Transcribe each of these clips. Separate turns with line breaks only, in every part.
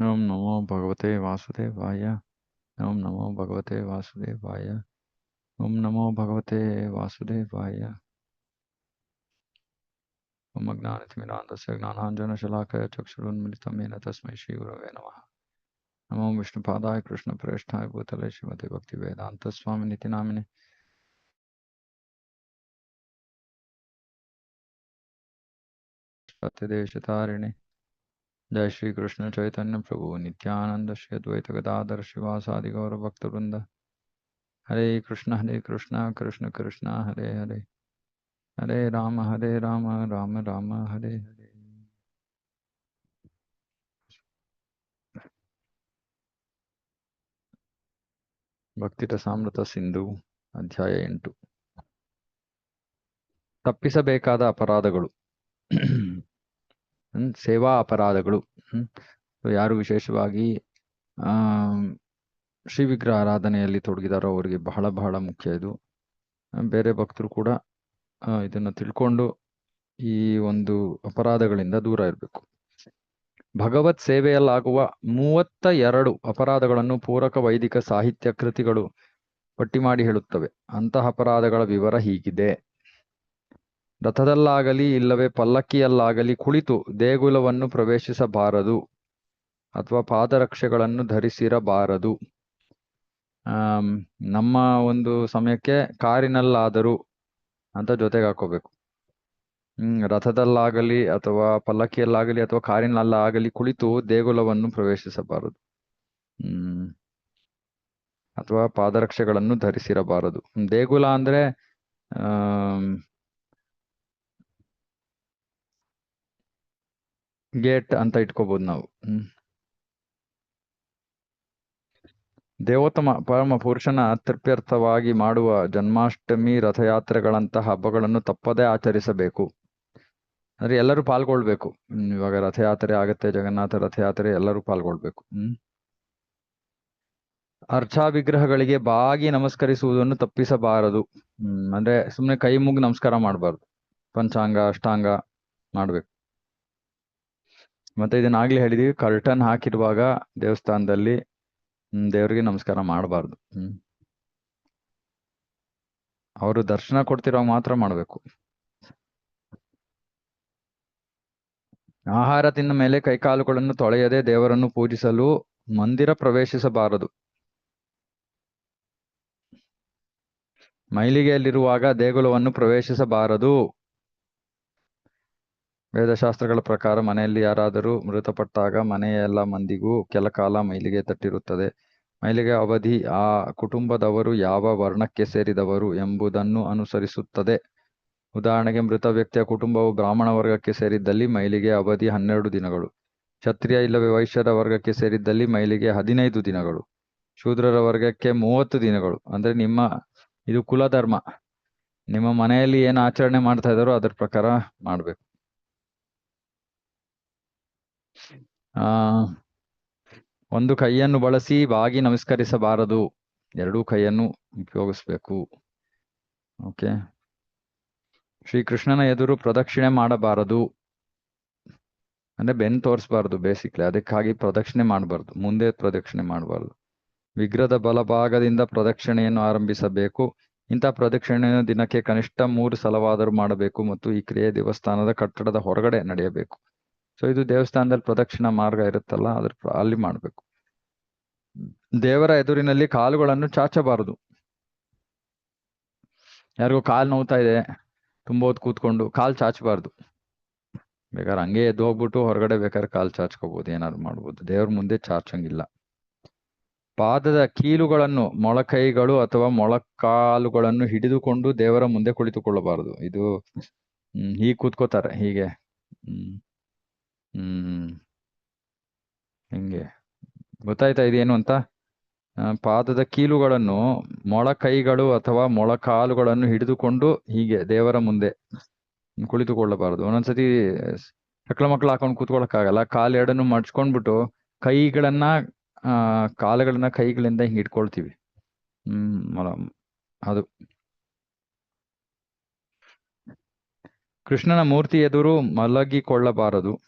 नम नमो भगवते वासुदेवाय ओम नमो भगवते वासुदेवाय ओम नमो भगवते वासुदेवाय। ओम अज्ञानतिमिरान्धस्य ज्ञानाञ्जनशलाकय चक्षुरुन्मिलितमेन तस्मै श्रीगुरवे नमः। नमो विष्णुपादाय कृष्णप्रेष्ठाय भूतले श्रीमते भक्तिवेदान्तस्वामिनिति नामिने सत्यदेशतारिणे। ಜಯ ಶ್ರೀ ಕೃಷ್ಣ ಚೈತನ್ಯ ಪ್ರಭು ನಿತ್ಯಾನಂದ ಶ್ರೀ ಅದ್ವೈತ ಗದಾಧರ ಶ್ರೀವಾಸಾದಿ ಗೌರ ಭಕ್ತವೃಂದ ಹರೇ ಕೃಷ್ಣ ಹರೇ ಕೃಷ್ಣ ಕೃಷ್ಣ ಕೃಷ್ಣ ಹರೇ ಹರೇ ಹರೇ ರಾಮ ಹರೇ ರಾಮ ರಾಮ ರಾಮ ಹರೇ ಹರೇ ಭಕ್ತಿರ ಸಾಮೃತ ಸಿಂಧು ಅಧ್ಯಾಯ ಎಂಟು। ತಪ್ಪಿಸಬೇಕಾದ ಅಪರಾಧಗಳು। ಸೇವಾ ಅಪರಾಧಗಳು. ಯಾರು ವಿಶೇಷವಾಗಿ ಶ್ರೀ ವಿಗ್ರಹ ಆರಾಧನೆಯಲ್ಲಿ ತೊಡಗಿದಾರೋ ಅವರಿಗೆ ಬಹಳ ಬಹಳ ಮುಖ್ಯ ಇದು. ಬೇರೆ ಭಕ್ತರು ಕೂಡ ಇದನ್ನ ತಿಳ್ಕೊಂಡು ಈ ಒಂದು ಅಪರಾಧಗಳಿಂದ ದೂರ ಇರಬೇಕು. ಭಗವತ್ ಸೇವೆಯಲ್ಲಾಗುವ ಮೂವತ್ತ ಎರಡು ಅಪರಾಧಗಳನ್ನು ಪೂರಕ ವೈದಿಕ ಸಾಹಿತ್ಯ ಕೃತಿಗಳು ಪಟ್ಟಿ ಮಾಡಿ ಹೇಳುತ್ತವೆ. ಅಂತಹ ಅಪರಾಧಗಳ ವಿವರ ಹೀಗಿದೆ. ರಥದಲ್ಲಾಗಲಿ ಇಲ್ಲವೇ ಪಲ್ಲಕ್ಕಿಯಲ್ಲಾಗಲಿ ಕುಳಿತು ದೇಗುಲವನ್ನು ಪ್ರವೇಶಿಸಬಾರದು ಅಥವಾ ಪಾದರಕ್ಷೆಗಳನ್ನು ಧರಿಸಿರಬಾರದು. ನಮ್ಮ ಒಂದು ಸಮಯಕ್ಕೆ ಕಾರಿನಲ್ಲಾದರೂ ಅಂತ ಜೊತೆಗೆ ಹಾಕೋಬೇಕು. ಹ್ಮ್, ರಥದಲ್ಲಾಗಲಿ ಅಥವಾ ಪಲ್ಲಕ್ಕಿಯಲ್ಲಾಗಲಿ ಅಥವಾ ಕಾರಿನಲ್ಲಾಗಲಿ ಕುಳಿತು ದೇಗುಲವನ್ನು ಪ್ರವೇಶಿಸಬಾರದು. ಹ್ಮ್, ಅಥವಾ ಪಾದರಕ್ಷೆಗಳನ್ನು ಧರಿಸಿರಬಾರದು. ದೇಗುಲ ಅಂದ್ರೆ ಗೇಟ್ ಅಂತ ಇಟ್ಕೋಬಹುದು ನಾವು. ದೇವೋತ್ತಮ ಪರಮ ಪುರುಷನ ತೃಪ್ತ್ಯರ್ಥವಾಗಿ ಮಾಡುವ ಜನ್ಮಾಷ್ಟಮಿ ರಥಯಾತ್ರೆಗಳಂತಹ ಹಬ್ಬಗಳನ್ನು ತಪ್ಪದೇ ಆಚರಿಸಬೇಕು. ಅಂದ್ರೆ ಎಲ್ಲರೂ ಪಾಲ್ಗೊಳ್ಬೇಕು. ಇವಾಗ ರಥಯಾತ್ರೆ ಆಗತ್ತೆ, ಜಗನ್ನಾಥ ರಥಯಾತ್ರೆ ಎಲ್ಲರೂ ಪಾಲ್ಗೊಳ್ಬೇಕು. ಹ್ಮ್. ಅರ್ಚಾ ವಿಗ್ರಹಗಳಿಗೆ ಬಾಗಿ ನಮಸ್ಕರಿಸುವುದನ್ನು ತಪ್ಪಿಸಬಾರದು. ಅಂದ್ರೆ ಸುಮ್ನೆ ಕೈ ಮುಗ್ ನಮಸ್ಕಾರ ಮಾಡಬಾರ್ದು. ಪಂಚಾಂಗ, ಅಷ್ಟಾಂಗ ಮಾಡ್ಬೇಕು. ಮತ್ತೆ ಇದನ್ನಾಗ್ಲೇ ಹೇಳಿದೀವಿ, ಕರ್ಟನ್ ಹಾಕಿರುವಾಗ ದೇವಸ್ಥಾನದಲ್ಲಿ ದೇವರಿಗೆ ನಮಸ್ಕಾರ ಮಾಡಬಾರ್ದು. ಅವರು ದರ್ಶನ ಕೊಡ್ತಿರೋ ಮಾತ್ರ ಮಾಡ್ಬೇಕು. ಆಹಾರ ತಿಂದ ಮೇಲೆ ಕೈಕಾಲುಗಳನ್ನು ತೊಳೆಯದೆ ದೇವರನ್ನು ಪೂಜಿಸಲು ಮಂದಿರ ಪ್ರವೇಶಿಸಬಾರದು. ಮೈಲಿಗೆಯಲ್ಲಿರುವಾಗ ದೇಗುಲವನ್ನು ಪ್ರವೇಶಿಸಬಾರದು. ವೇದಶಾಸ್ತ್ರಗಳ ಪ್ರಕಾರ ಮನೆಯಲ್ಲಿ ಯಾರಾದರೂ ಮೃತಪಟ್ಟಾಗ ಮನೆಯ ಎಲ್ಲ ಮಂದಿಗೂ ಕೆಲ ಕಾಲ ಮೈಲಿಗೆ ತಟ್ಟಿರುತ್ತದೆ. ಮೈಲಿಗೆ ಅವಧಿ ಆ ಕುಟುಂಬದವರು ಯಾವ ವರ್ಣಕ್ಕೆ ಸೇರಿದವರು ಎಂಬುದನ್ನು ಅನುಸರಿಸುತ್ತದೆ. ಉದಾಹರಣೆಗೆ ಮೃತ ವ್ಯಕ್ತಿಯ ಕುಟುಂಬವು ಬ್ರಾಹ್ಮಣ ವರ್ಗಕ್ಕೆ ಸೇರಿದ್ದಲ್ಲಿ ಮೈಲಿಗೆ ಅವಧಿ ಹನ್ನೆರಡು ದಿನಗಳು. ಕ್ಷತ್ರಿಯ ಇಲ್ಲವೇ ವೈಶ್ಯರ ವರ್ಗಕ್ಕೆ ಸೇರಿದ್ದಲ್ಲಿ ಮೈಲಿಗೆ ಹದಿನೈದು ದಿನಗಳು. ಶೂದ್ರರ ವರ್ಗಕ್ಕೆ ಮೂವತ್ತು ದಿನಗಳು. ಅಂದ್ರೆ ನಿಮ್ಮ, ಇದು ಕುಲಧರ್ಮ. ನಿಮ್ಮ ಮನೆಯಲ್ಲಿ ಏನು ಆಚರಣೆ ಮಾಡ್ತಾ ಇದ್ದಾರೋ ಅದರ ಪ್ರಕಾರ ಮಾಡ್ಬೇಕು. ಆ, ಒಂದು ಕೈಯನ್ನು ಬಳಸಿ ಬಾಗಿ ನಮಸ್ಕರಿಸಬಾರದು. ಎರಡೂ ಕೈಯನ್ನು ಉಪಯೋಗಿಸ್ಬೇಕು. ಓಕೆ. ಶ್ರೀಕೃಷ್ಣನ ಎದುರು ಪ್ರದಕ್ಷಿಣೆ ಮಾಡಬಾರದು. ಅಂದ್ರೆ ಬೆನ್ ತೋರಿಸಬಾರದು ಬೇಸಿಕ್ಲಿ ಅದಕ್ಕಾಗಿ ಪ್ರದಕ್ಷಿಣೆ ಮಾಡಬಾರ್ದು. ಮುಂದೆ ಪ್ರದಕ್ಷಿಣೆ ಮಾಡಬಾರ್ದು. ವಿಗ್ರಹದ ಬಲಭಾಗದಿಂದ ಪ್ರದಕ್ಷಿಣೆಯನ್ನು ಆರಂಭಿಸಬೇಕು. ಇಂಥ ಪ್ರದಕ್ಷಿಣೆಯನ್ನು ದಿನಕ್ಕೆ ಕನಿಷ್ಠ ಮೂರು ಸಲವಾದರೂ ಮಾಡಬೇಕು ಮತ್ತು ಈ ಕ್ರಿಯೆ ದೇವಸ್ಥಾನದ ಕಟ್ಟಡದ ಹೊರಗಡೆ ನಡೆಯಬೇಕು. ಸೊ ಇದು ದೇವಸ್ಥಾನದಲ್ಲಿ ಪ್ರದಕ್ಷಿಣ ಮಾರ್ಗ ಇರುತ್ತಲ್ಲ, ಅದ್ರ ಅಲ್ಲಿ ಮಾಡ್ಬೇಕು. ದೇವರ ಎದುರಿನಲ್ಲಿ ಕಾಲುಗಳನ್ನು ಚಾಚಬಾರದು. ಯಾರಿಗೂ ಕಾಲು ನೋವ್ತಾ ಇದೆ, ತುಂಬ ಹೊತ್ತು ಕೂತ್ಕೊಂಡು ಕಾಲು ಚಾಚಬಾರ್ದು. ಬೇಕಾದ್ರೆ ಹಂಗೆ ಎದ್ದು ಹೋಗ್ಬಿಟ್ಟು ಹೊರಗಡೆ ಬೇಕಾದ್ರೆ ಕಾಲು ಚಾಚ್ಕೋಬಹುದು ಏನಾದ್ರು ಮಾಡ್ಬೋದು. ದೇವ್ರ ಮುಂದೆ ಚಾಚಂಗಿಲ್ಲ ಪಾದದ ಕೀಲುಗಳನ್ನು, ಮೊಳಕೈಗಳು ಅಥವಾ ಮೊಳಕಾಲುಗಳನ್ನು ಹಿಡಿದುಕೊಂಡು ದೇವರ ಮುಂದೆ ಕುಳಿತುಕೊಳ್ಳಬಾರದು. ಇದು ಹೀಗೆ ಕೂತ್ಕೋತಾರೆ, ಹೀಗೆ. ಹ್ಮ್. ಹ್ಮ್. ಹಿಂಗೆ? ಗೊತ್ತಾಯ್ತಾ ಇದೇನು ಅಂತ? ಪಾದದ ಕೀಲುಗಳನ್ನು ಮೊಳಕೈಗಳು ಅಥವಾ ಮೊಳಕಾಲುಗಳನ್ನು ಹಿಡಿದುಕೊಂಡು ಹೀಗೆ ದೇವರ ಮುಂದೆ ಕುಳಿತುಕೊಳ್ಳಬಾರದು. ಒಂದೊಂದ್ಸತಿ ಮಕ್ಳ ಮಕ್ಳು ಹಾಕೊಂಡು ಕೂತ್ಕೊಳ್ಳೋಕ್ಕಾಗಲ್ಲ. ಕಾಲು ಎರಡನ್ನು ಮಡ್ಚ್ಕೊಂಡ್ಬಿಟ್ಟು ಕೈಗಳನ್ನ, ಆ, ಕಾಲುಗಳನ್ನ ಕೈಗಳಿಂದ ಹಿಂಗೆ ಇಟ್ಕೊಳ್ತೀವಿ. ಹ್ಮ್ ಅದು. ಕೃಷ್ಣನ ಮೂರ್ತಿ ಎದುರು ಮಲಗಿಕೊಳ್ಳಬಾರದು.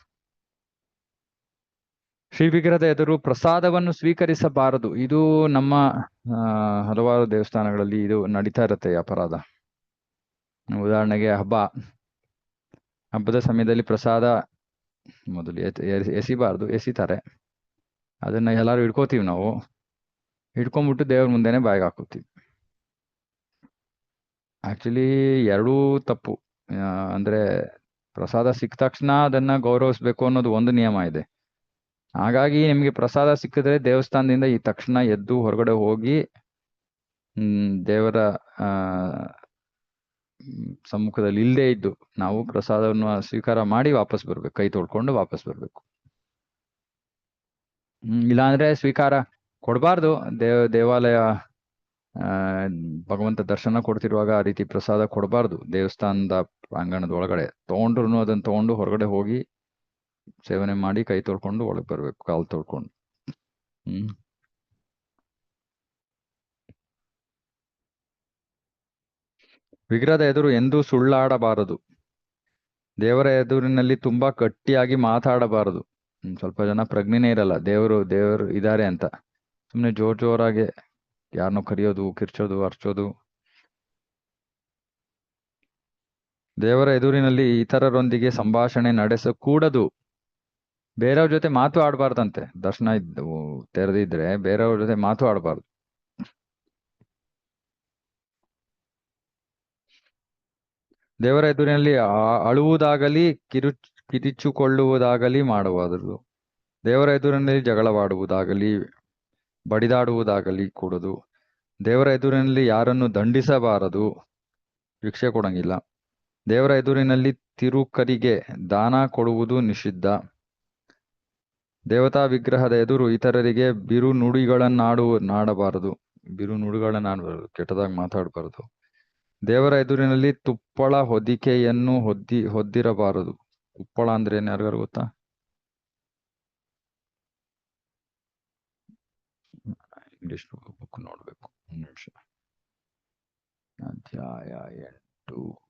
ಶ್ರೀ ವಿಗ್ರಹದ ಎದುರು ಪ್ರಸಾದವನ್ನು ಸ್ವೀಕರಿಸಬಾರದು. ಇದು ನಮ್ಮ ಹಲವಾರು ದೇವಸ್ಥಾನಗಳಲ್ಲಿ ಇದು ನಡೀತಾ ಇರುತ್ತೆ ಅಪರಾಧ. ಉದಾಹರಣೆಗೆ ಹಬ್ಬ. ಹಬ್ಬದ ಸಮಯದಲ್ಲಿ ಪ್ರಸಾದ ಮೊದಲು ಎಸಿಬಾರ್ದು, ಎಸಿತಾರೆ. ಅದನ್ನ ಎಲ್ಲಾರು ಹಿಡ್ಕೋತೀವಿ ನಾವು. ಹಿಡ್ಕೊಂಡ್ಬಿಟ್ಟು ದೇವ್ರ ಮುಂದೆನೆ ಬಾಯಿಗೆ ಹಾಕೋತೀವಿ. ಆಕ್ಚುಲಿ ಎರಡೂ ತಪ್ಪು. ಅಂದ್ರೆ ಪ್ರಸಾದ ಸಿಕ್ಕ ತಕ್ಷಣ ಅದನ್ನ ಗೌರವಿಸ್ಬೇಕು ಅನ್ನೋದು ಒಂದು ನಿಯಮ ಇದೆ. ಹಾಗಾಗಿ ನಿಮ್ಗೆ ಪ್ರಸಾದ ಸಿಕ್ಕಿದ್ರೆ ದೇವಸ್ಥಾನದಿಂದ ಈ ತಕ್ಷಣ ಎದ್ದು ಹೊರಗಡೆ ಹೋಗಿ ದೇವರ ಸಮ್ಮುಖದಲ್ಲಿ ಇಲ್ಲದೆ ಇದ್ದು ನಾವು ಪ್ರಸಾದವನ್ನು ಸ್ವೀಕಾರ ಮಾಡಿ ವಾಪಸ್ ಬರ್ಬೇಕು, ಕೈ ತೊಳ್ಕೊಂಡು ವಾಪಸ್ ಬರ್ಬೇಕು. ಇಲ್ಲಾಂದ್ರೆ ಸ್ವೀಕಾರ ಕೊಡಬಾರ್ದು. ದೇವ, ದೇವಾಲಯ ಭಗವಂತ ದರ್ಶನ ಕೊಡ್ತಿರುವಾಗ ಆ ರೀತಿ ಪ್ರಸಾದ ಕೊಡಬಾರ್ದು. ದೇವಸ್ಥಾನದ ಪ್ರಾಂಗಣದ ಒಳಗಡೆ ತಗೊಂಡ್ರು ಅದನ್ನ ತಗೊಂಡು ಹೊರಗಡೆ ಹೋಗಿ ಸೇವನೆ ಮಾಡಿ ಕೈ ತೊಳ್ಕೊಂಡು ಒಳಗೆ ಬರ್ಬೇಕು, ಕಾಲು ತೊಳ್ಕೊಂಡು. ಹ್ಮ್. ವಿಗ್ರಹದ ಎದುರು ಎಂದೂ ಸುಳ್ಳಾಡಬಾರದು. ದೇವರ ಎದುರಿನಲ್ಲಿ ತುಂಬಾ ಗಟ್ಟಿಯಾಗಿ ಮಾತಾಡಬಾರದು. ಸ್ವಲ್ಪ ಜನ ಪ್ರಜ್ಞೆನೇ ಇರಲ್ಲ, ದೇವರು ದೇವರು ಇದಾರೆ ಅಂತ. ಸುಮ್ನೆ ಜೋರ್ ಜೋರಾಗಿ ಯಾರನ್ನೋ ಕರೆಯೋದು, ಕಿರ್ಚೋದು ಅರ್ಚೋದು ದೇವರ ಎದುರಿನಲ್ಲಿ ಇತರರೊಂದಿಗೆ ಸಂಭಾಷಣೆ ನಡೆಸಕೂಡದು. ಬೇರೆಯವ್ರ ಜೊತೆ ಮಾತು ಆಡಬಾರ್ದಂತೆ. ದರ್ಶನ ಇದ್ದು ತೆರೆದಿದ್ರೆ ಬೇರೆಯವ್ರ ಜೊತೆ ಮಾತು ಆಡಬಾರ್ದು. ದೇವರ ಎದುರಿನಲ್ಲಿ ಅಳುವುದಾಗಲಿ, ಕಿರು ಕಿರಿಚುಕೊಳ್ಳುವುದಾಗಲಿ ಮಾಡುವುದು ದೇವರ ಎದುರಿನಲ್ಲಿ ಜಗಳವಾಡುವುದಾಗಲಿ, ಬಡಿದಾಡುವುದಾಗಲಿ ಕೂಡದು. ದೇವರ ಎದುರಿನಲ್ಲಿ ಯಾರನ್ನು ದಂಡಿಸಬಾರದು, ಭಿಕ್ಷೆ ಕೊಡಂಗಿಲ್ಲ. ದೇವರ ಎದುರಿನಲ್ಲಿ ತಿರುಕರಿಗೆ ದಾನ ಕೊಡುವುದು ನಿಷಿದ್ಧ. ದೇವತಾ ವಿಗ್ರಹದ ಎದುರು ಇತರರಿಗೆ ಬಿರು ನುಡಿಗಳನ್ನಾಡು ನಾಡಬಾರದು. ಬಿರು ನುಡಿಗಳನ್ನಾಡಬಾರದು ಕೆಟ್ಟದಾಗಿ ಮಾತಾಡಬಾರದು. ದೇವರ ಎದುರಿನಲ್ಲಿ ತುಪ್ಪಳ ಹೊದಿಕೆಯನ್ನು ಹೊದ್ದಿ, ಹೊದ್ದಿರಬಾರದು. ತುಪ್ಪಳ ಅಂದ್ರೆ ಏನ್ ಯಾರಿಗಾರು ಗೊತ್ತಾ? ಇಂಗ್ಲಿಷ್ ಬುಕ್ ನೋಡ್ಬೇಕು. ಅಧ್ಯಾಯ ಎಂಟು.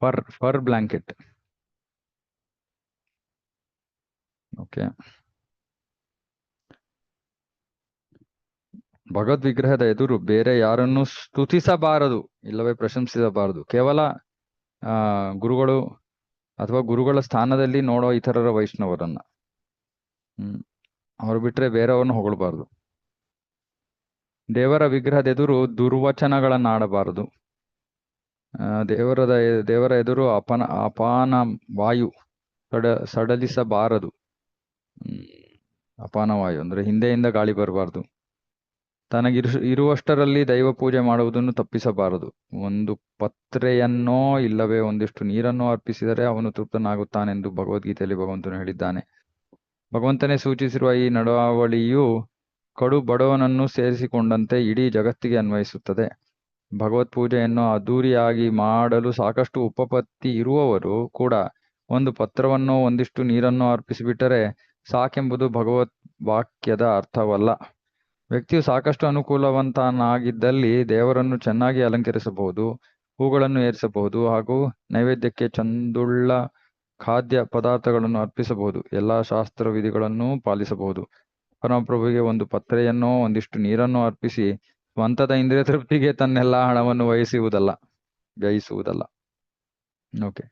ಫರ್ ಫರ್ ಬ್ಲಾಂಕೆಟ್ ಓಕೆ ಭಗವದ್ ವಿಗ್ರಹದ ಎದುರು ಬೇರೆ ಯಾರನ್ನು ಸ್ತುತಿಸಬಾರದು, ಇಲ್ಲವೇ ಪ್ರಶಂಸಿಸಬಾರದು. ಕೇವಲ, ಆ, ಗುರುಗಳು ಅಥವಾ ಗುರುಗಳ ಸ್ಥಾನದಲ್ಲಿ ನೋಡೋ ಇತರರ ವೈಷ್ಣವರನ್ನ. ಹ್ಮ್. ಅವ್ರು ಬಿಟ್ರೆ ಬೇರೆಯವ್ರನ್ನ ಹೊಗಳಬಾರದು. ದೇವರ ವಿಗ್ರಹದ ಎದುರು ದುರ್ವಚನಗಳನ್ನಾಡಬಾರದು. ದೇವರದ ದೇವರ ಎದುರು ಅಪನ, ಅಪಾನ ವಾಯು ಸಡ, ಸಡಲಿಸಬಾರದು. ಅಪಾನ ವಾಯು ಅಂದ್ರೆ ಹಿಂದೆಯಿಂದ ಗಾಳಿ ಬರಬಾರದು. ತನಗಿರು, ಇರುವಷ್ಟರಲ್ಲಿ ದೈವ ಪೂಜೆ ಮಾಡುವುದನ್ನು ತಪ್ಪಿಸಬಾರದು. ಒಂದು ಪತ್ರೆಯನ್ನೋ ಇಲ್ಲವೇ ಒಂದಿಷ್ಟು ನೀರನ್ನೋ ಅರ್ಪಿಸಿದರೆ ಅವನು ತೃಪ್ತನಾಗುತ್ತಾನೆಂದು ಭಗವದ್ಗೀತೆಯಲ್ಲಿ ಭಗವಂತನು ಹೇಳಿದ್ದಾನೆ. ಭಗವಂತನೇ ಸೂಚಿಸಿರುವ ಈ ನಡಾವಳಿಯು ಕಡು ಬಡವನನ್ನು ಸೇರಿಸಿಕೊಂಡಂತೆ ಇಡೀ ಜಗತ್ತಿಗೆ ಅನ್ವಯಿಸುತ್ತದೆ. ಭಗವತ್ ಪೂಜೆಯನ್ನು ಅದ್ದೂರಿಯಾಗಿ ಮಾಡಲು ಸಾಕಷ್ಟು ಉಪಪತ್ತಿ ಇರುವವರು ಕೂಡ ಒಂದು ಪತ್ರವನ್ನು ಒಂದಿಷ್ಟು ನೀರನ್ನು ಅರ್ಪಿಸಿಬಿಟ್ಟರೆ ಸಾಕೆಂಬುದು ಭಗವತ್ ವಾಕ್ಯದ ಅರ್ಥವಲ್ಲ. ವ್ಯಕ್ತಿಯು ಸಾಕಷ್ಟು ಅನುಕೂಲವಂತನಾಗಿದ್ದಲ್ಲಿ ದೇವರನ್ನು ಚೆನ್ನಾಗಿ ಅಲಂಕರಿಸಬಹುದು, ಹೂಗಳನ್ನು ಏರಿಸಬಹುದು ಹಾಗೂ ನೈವೇದ್ಯಕ್ಕೆ ಚಂದುಳ್ಳ ಖಾದ್ಯ ಪದಾರ್ಥಗಳನ್ನು ಅರ್ಪಿಸಬಹುದು, ಎಲ್ಲಾ ಶಾಸ್ತ್ರ ವಿಧಿಗಳನ್ನು ಪಾಲಿಸಬಹುದು. ಪರಮಪ್ರಭುವಿಗೆ ಒಂದು ಪತ್ರೆಯನ್ನೋ ಒಂದಿಷ್ಟು ನೀರನ್ನು ಅರ್ಪಿಸಿ ಸ್ವಂತದ ಇಂದ್ರಿಯ ತೃಪ್ತಿಗೆ ತನ್ನೆಲ್ಲ ಹಣವನ್ನು ವಹಿಸುವುದಲ್ಲ ವ್ಯಯಿಸುವುದಲ್ಲ ಓಕೆ